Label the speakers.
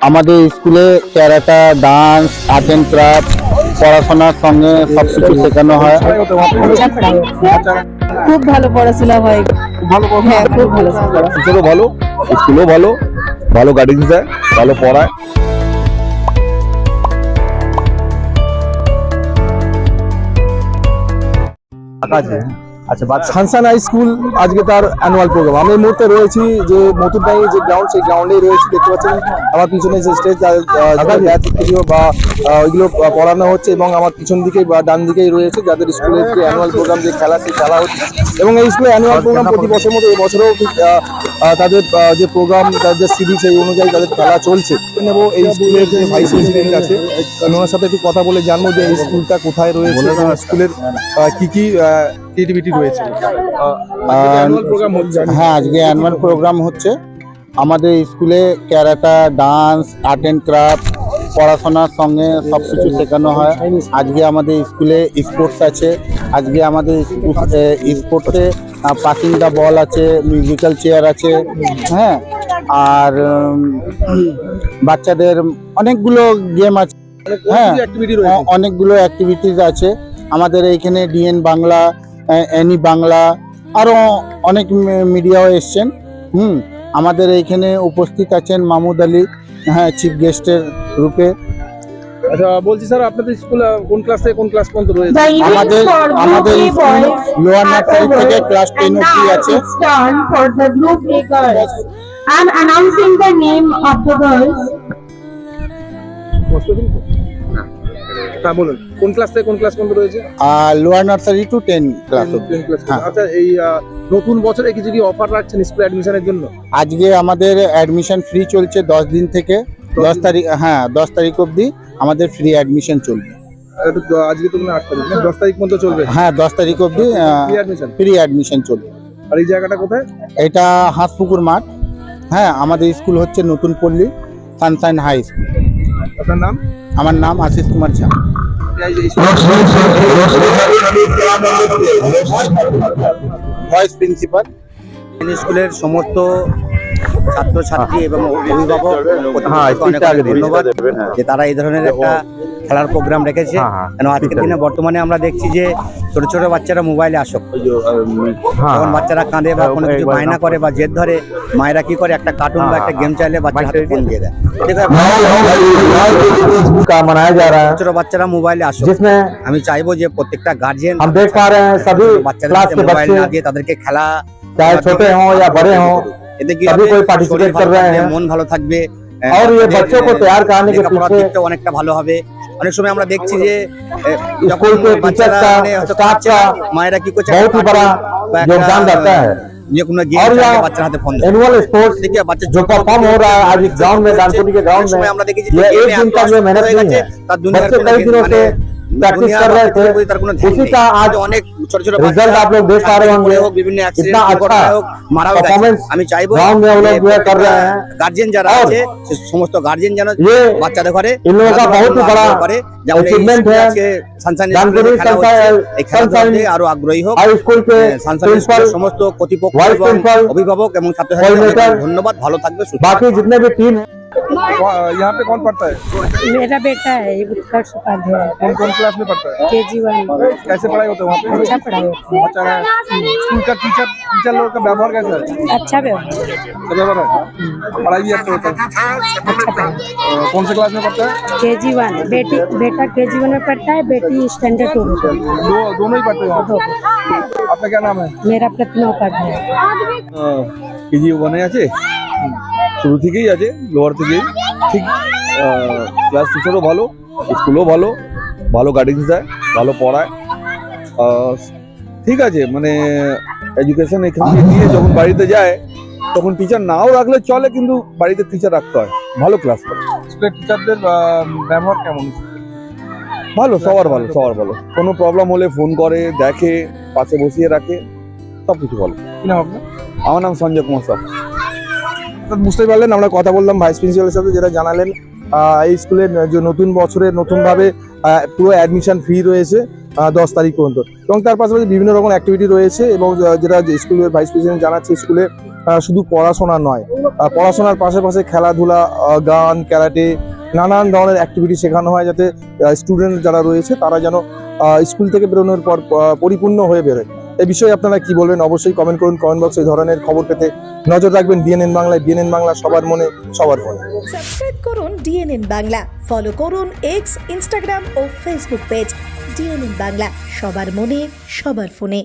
Speaker 1: আমাদের স্কুলে karate dance art and craft পড়াশোনার সঙ্গে সব কিছু শেখানো হয়।
Speaker 2: খুব ভালো পড়াশোনা হয়। হ্যাঁ খুব ভালো
Speaker 3: টিচারও ভালো স্কুলও ভালো ভালো গাইডেন্স দেয় ভালো পড়ায়। আকাশ।
Speaker 4: আচ্ছা সানসান হাই স্কুল আজকে তার অ্যানুয়াল প্রোগ্রাম আমি এই মুহূর্তে রয়েছি যে মথুরডাঙ্গি যে গ্রাউন্ড সেই গ্রাউন্ডেই রয়েছি দেখতে পাচ্ছেন? আমার পিছনে যে স্টেজ বা ওইগুলো পড়ানো হচ্ছে এবং আমার পিছন দিকে বা ডান দিকেই রয়েছে যাদের স্কুলের যে অ্যানুয়াল প্রোগ্রাম যে খেলা সেই খেলা হচ্ছে। এবং এই স্কুলের অ্যানুয়াল প্রোগ্রাম প্রতি বছর মতো এবছরেও ঠিক তাদের যে প্রোগ্রাম তাদের সিডি সেই অনুযায়ী তাদের খেলা চলছে। নেব এই স্কুলের যে ভাইস প্রেসিডেন্ট আছে ওনার সাথে একটু কথা বলে জানব যে এই স্কুলটা কোথায় রয়েছে স্কুলের কি কি ক্রিয়েটিভিটি রয়েছে। অ্যানুয়াল প্রোগ্রাম হচ্ছে
Speaker 1: হ্যাঁ আজকে অ্যানুয়াল প্রোগ্রাম হচ্ছে। আমাদের স্কুলে karate dance art and craft পড়াশোনার সঙ্গে সব কিছু শেখানো হয়। আজকে আমাদের স্কুলে স্পোর্টস আছে। আজকে আমাদের স্পোর্টসে পাসিং দা বল আছে মিউজিক্যাল চেয়ার আছে হ্যাঁ। আর বাচ্চাদের অনেকগুলো গেম আছে। হ্যাঁ
Speaker 4: অ্যাক্টিভিটি
Speaker 1: অনেকগুলো অ্যাক্টিভিটিস আছে। আমাদের এইখানে ডিএন বাংলা অ্যানি বাংলা আরও অনেক মিডিয়াও এসছেন। হুম আমাদের এইখানে উপস্থিত আছেন মামুদ আলী হ্যাঁ চিফ গেস্টের রূপে।
Speaker 4: আচ্ছা বলছি স্যার আপনাদের স্কুল কোন ক্লাস থেকে কোন ক্লাস পর্যন্ত রয়েছে?
Speaker 1: আমাদের আমাদের
Speaker 5: Group
Speaker 1: স্কুল লোয়ার নার্সারি থেকে ক্লাস আছে।
Speaker 4: হ্যাঁ বলুন কোন ক্লাস থেকে কোন ক্লাস পর্যন্ত রয়েছে?
Speaker 1: আর lower nursery to
Speaker 4: ten class
Speaker 1: হ্যাঁ।
Speaker 4: আচ্ছা এই নতুন বছরে কিছু কি অফার রাখছেন স্কুল অ্যাডমিশনের জন্য?
Speaker 1: আজকে আমাদের অ্যাডমিশন ফ্রি চলছে দশ দিন থেকে। দশ তারিখ হ্যাঁ দশ তারিখ অবধি আমাদের ফ্রি অ্যাডমিশন চলবে।
Speaker 4: আজকে তো মানে আট তারিখ দশ তারিখ পর্যন্ত চলবে?
Speaker 1: হ্যাঁ দশ তারিখ অবধি
Speaker 4: ফ্রি অ্যাডমিশন
Speaker 1: চলবে।
Speaker 4: আর এই জায়গাটা কোথায়?
Speaker 1: এটা হাঁসপুকুর মাঠ। হ্যাঁ আমাদের স্কুল হচ্ছে নতুন পল্লী সানসাইন হাই স্কুল
Speaker 4: আপনার নাম?
Speaker 1: আমার নাম আশিস কুমার ঝা। ভয়েস প্রিন্সিপাল স্কুলের সমস্ত ছাত্রছাত্রী এবং অভিভাবক অনেক ধন্যবাদ যে তারা এই ধরনের একটা খেলার প্রোগ্রাম রেখেছে। কেন আজকের দিনে বর্তমানে আমরা দেখছি যে ছোট ছোট বাচ্চারা মোবাইলে আসক্ত যখন বাচ্চারা কাঁদে বা কোনো কিছু বায়না করে বা জেদ ধরে মায়েরা কি করে একটা কার্টুন বা একটা গেম চাইলে বাচ্চা হাতে ফোন দিয়ে দেয় দেখো,
Speaker 6: का मनाया जा रहा है
Speaker 1: ছোট বাচ্চারা মোবাইলে আসক্ত
Speaker 6: जिसमें
Speaker 1: আমি চাইবো যে প্রত্যেকটা গার্জিয়ান
Speaker 6: हम देख पा रहे हैं सभी
Speaker 1: বাচ্চাদের
Speaker 6: क्लास
Speaker 1: হাতে
Speaker 6: के
Speaker 1: মোবাইল
Speaker 6: बच्चे
Speaker 1: না দিয়ে তাদেরকে খেলা
Speaker 6: चाहे छोटे हों या बड़े हों
Speaker 1: এতে কি
Speaker 6: सभी
Speaker 1: হবে?
Speaker 6: कोई participate
Speaker 1: শরীর ভালো
Speaker 6: कर रहे
Speaker 1: থাকবে,
Speaker 6: हैं।
Speaker 1: মন ভালো থাকবে
Speaker 6: और ये
Speaker 1: তাদের,
Speaker 6: बच्चों को
Speaker 1: আহ,
Speaker 6: तैयार कराने के
Speaker 1: লেখাপড়ার
Speaker 6: पीछे
Speaker 1: দিকটাও অনেকটা ভালো হবে অনেক সময় আমরা দেখছি যে আহ, যখন
Speaker 6: स्कूल के
Speaker 1: বাচ্চারা
Speaker 6: टीचर्स का
Speaker 1: মানে হয়তো
Speaker 6: स्टाफ
Speaker 1: খাচ্ছে
Speaker 6: का
Speaker 1: না, মায়েরা কি করছে
Speaker 6: बहुत ही
Speaker 1: একটা
Speaker 6: बड़ा
Speaker 1: cartoon বা একটা,
Speaker 6: योगदान रहता है
Speaker 1: যে কোনো গেম
Speaker 6: और
Speaker 1: চাইলে
Speaker 6: यह
Speaker 1: বাচ্চার হাতে ফোন দেয়
Speaker 6: एनुअल स्पोर्ट्स
Speaker 1: দেখি বাচ্চা
Speaker 6: जो परफॉर्म हो रहा है आज इस ग्राउंड में दानपुरी के
Speaker 1: অনেক
Speaker 6: ग्राउंड
Speaker 1: সময়
Speaker 6: में
Speaker 1: আমরা দেখি যে
Speaker 6: ये
Speaker 1: game
Speaker 6: एक
Speaker 1: এ
Speaker 6: दिन
Speaker 1: এত
Speaker 6: का जो
Speaker 1: আসক্ত
Speaker 6: मेहनत
Speaker 1: হয়ে
Speaker 6: नहीं
Speaker 1: গেছে,
Speaker 6: है
Speaker 1: তার দুনিয়ার
Speaker 6: बच्चे
Speaker 1: কোনো
Speaker 6: कई
Speaker 1: game
Speaker 6: दिनों
Speaker 1: মানে
Speaker 6: से प्रैक्टिस
Speaker 1: দুনিয়ার
Speaker 6: कर रहे
Speaker 1: বাচ্চাদের
Speaker 6: थे
Speaker 1: প্রতি তার কোনো ধ্যান
Speaker 6: उसी
Speaker 1: নেই।
Speaker 6: का आज
Speaker 1: কিন্তু অনেক ছোট ছোট
Speaker 6: रिजल्ट
Speaker 1: বাচ্চা
Speaker 6: आप लोग देख पा रहे
Speaker 1: ছাত্রী
Speaker 6: होंगे
Speaker 1: পড়ে হোক, বিভিন্ন accident
Speaker 6: कितना
Speaker 1: দুর্ঘটনায়
Speaker 6: अच्छा
Speaker 1: হোক, মারাও গেছে।
Speaker 6: performance
Speaker 1: আমি চাইবো
Speaker 6: ग्राउंड में वो लोग जो है कर रहे हैं
Speaker 1: গার্জিয়ান যারা
Speaker 6: और
Speaker 1: আছে সে সমস্ত গার্জিয়ান যেন
Speaker 6: ये
Speaker 1: বাচ্চাদের ঘরে
Speaker 6: इन लोगों का बहुत ही बड़ा
Speaker 1: করে যেমন এই
Speaker 6: achievement
Speaker 1: স্কুলে
Speaker 6: है।
Speaker 1: আজকে সানসাইন
Speaker 6: जानपुरी
Speaker 1: খেলা হচ্ছে,
Speaker 6: संसाइन-
Speaker 1: এই খেলাধুলাতে
Speaker 6: संसाइन
Speaker 1: আরো আগ্রহী হোক
Speaker 6: हाई स्कूल के
Speaker 1: সানসাইন
Speaker 6: प्रिंसिपल
Speaker 1: স্কুলের সমস্ত কর্তৃপক্ষ
Speaker 6: ভাইস
Speaker 1: এবং
Speaker 6: প্রিন্সিপাল,
Speaker 1: অভিভাবক এবং ছাত্রছাত্রীদের
Speaker 6: কোঅর্ডিনেটর,
Speaker 1: অনেক ধন্যবাদ ভালো থাকবে সুস্থ
Speaker 6: बाकी जितने भी टीम है
Speaker 4: यहाँ पे कौन पढ़ता है?
Speaker 2: मेरा बेटा है उत्कर्ष उपाध्याय।
Speaker 4: कौन कौन क्लास में पढ़ता है?
Speaker 2: केजी वन
Speaker 4: कैसे पढ़ाई होता है वहाँ पे?
Speaker 2: अच्छा पढ़ाई होता है।
Speaker 4: स्कूल का टीचर टीचर लोग का व्यवहार कैसा है?
Speaker 2: अच्छा,
Speaker 4: अच्छा व्यवहार। है। पढ़ाई भी अच्छा होता है। अच्छा कौन से क्लास में पढ़ता है?
Speaker 2: के जी वन बेटी बेटा के जी वन में पढ़ता है बेटी स्टैंडर्ड टू
Speaker 4: दो, दोनों ही पढ़ते हैं आपका क्या नाम है?
Speaker 2: मेरा प्रतिमा उपाध्याय।
Speaker 3: के जी वन है। শুরু থেকেই আছে লোয়ার থেকেই। ঠিক ক্লাস টিচারও ভালো স্কুলও ভালো ভালো গাইডেন্স দেয় ভালো পড়ায়। ঠিক আছে মানে এডুকেশন এখান থেকে দিয়ে যখন বাড়িতে যায় তখন টিচার নাও রাখলে চলে কিন্তু বাড়িতে টিচার রাখতে হয়। ভালো ক্লাস করে।
Speaker 4: স্কুলের টিচারদের ব্যবহার কেমন?
Speaker 3: ভালো সবার ভালো সবার ভালো। কোনো প্রবলেম হলে ফোন করে দেখে পাশে বসিয়ে রাখে সব কিছু ভালো।
Speaker 4: কি নাম আপনার?
Speaker 3: আমার নাম সঞ্জয় কুমার সাহ।
Speaker 4: অর্থাৎ বুঝতে পারলেন, আমরা কথা বললাম ভাইস প্রিন্সিপালের সাথে, যেটা জানালেন এই স্কুলের যে নতুন বছরে নতুনভাবে পুরো অ্যাডমিশন ফি রয়েছে দশ তারিখ পর্যন্ত। এবং তার পাশাপাশি বিভিন্ন রকম অ্যাক্টিভিটি রয়েছে এবং যেটা স্কুলের ভাইস প্রেসিডেন্ট জানাচ্ছে স্কুলে শুধু পড়াশোনা নয় পড়াশোনার পাশাপাশি খেলাধুলা গান, ক্যারাটে, নানান ধরনের অ্যাক্টিভিটি শেখানো হয় যাতে স্টুডেন্ট যারা রয়েছে, তারা যেন স্কুল থেকে বেরোনোর পর পরিপূর্ণ হয়ে বেরোয়। এই বিষয়ে আপনারা কি বলবেন? অবশ্যই কমেন্ট করুন কমেন্ট বক্সে এই ধরনের খবর পেতে নজর রাখবেন ডিএনএন বাংলায়। ডিএনএন বাংলা সবার মনে, সবার ফোনে
Speaker 7: সাবস্ক্রাইব করুন ডিএনএন বাংলা। ফলো করুন এক্স ইনস্টাগ্রাম ও ফেসবুক পেজ ডিএনএন বাংলা। সবার মনে, সবার ফোনে।